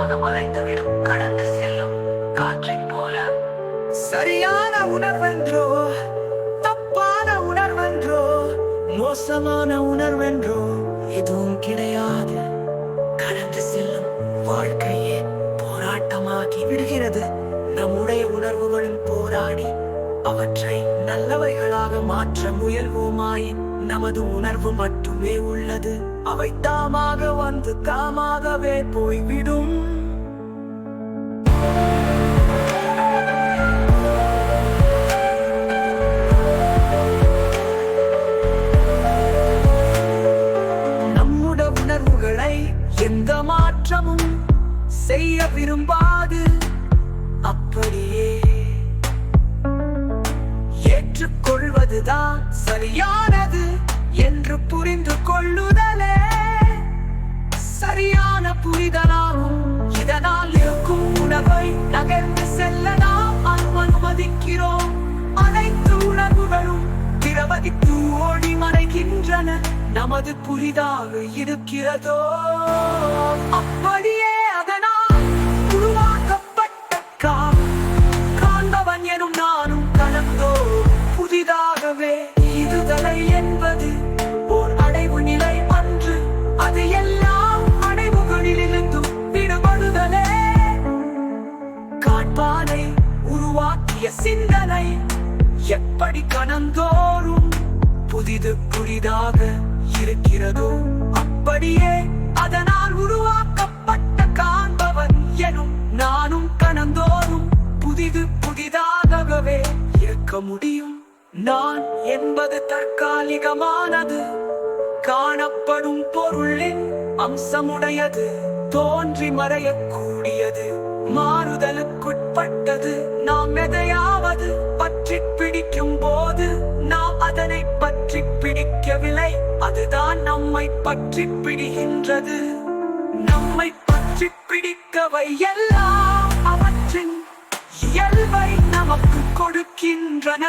அது மறைந்துவிடும் கடந்து செல்லும் காற்றைப் போல. சரியான உணர்வென்றோ தப்பான உணர்வென்றோ மோசமான உணர்வென்றோ எதுவும் கிடையாது. கடந்து செல்லும் வாழ்க்கையே போராட்டமாகி விடுகிறது. நம்முடைய உணர்வுகளும் போராடி அவற்றை நல்லவைகளாக மாற்ற முயல்வோமாயின் நமது உணர்வு மட்டுமே உள்ளது. அவை தாமாக வந்து தாமாகவே போய்விடும். நம்முடைய உணர்வுகளை எந்த மாற்றமும் செய்ய விரும்பாது. அப்படியே ஏற்றுக்கொள்வதுதான் சரியானது என்று கொள்ளுதலே. சரியான புரிதலாகும் இதனால் இருக்கும் உணவை நகர்ந்து செல்ல நாம் அனுமதிக்கிறோம் அனைத்து உணவுகளும் திரவதித்து ஓடி மறைகின்றன நமது புரிதாக இருக்கிறதோ? அப்படியே உருவாக்கிய சிந்தனை எப்படி கணந்தோறும் புதிது புதிதாக இருக்கிறதோ அப்படியே அதனால் உருவாக்கப்பட்ட காண்பவன் எனும் நானும் கணந்தோறும் புதிது புதிதாகவே இருக்க முடியும். நான் என்பது தற்காலிகமானது. காணப்படும் பொருளின் அம்சமுடையது. தோன்றி மறையக்கூடியது. மாறுதலுக்குட்பட்டது. அதுதான் நம்மை பற்றி பிடிகின்றது நம்மை பற்றி பிடிக்கவை எல்லாம் அவற்றின் இயல்பை நமக்கு கொடுக்கின்றன.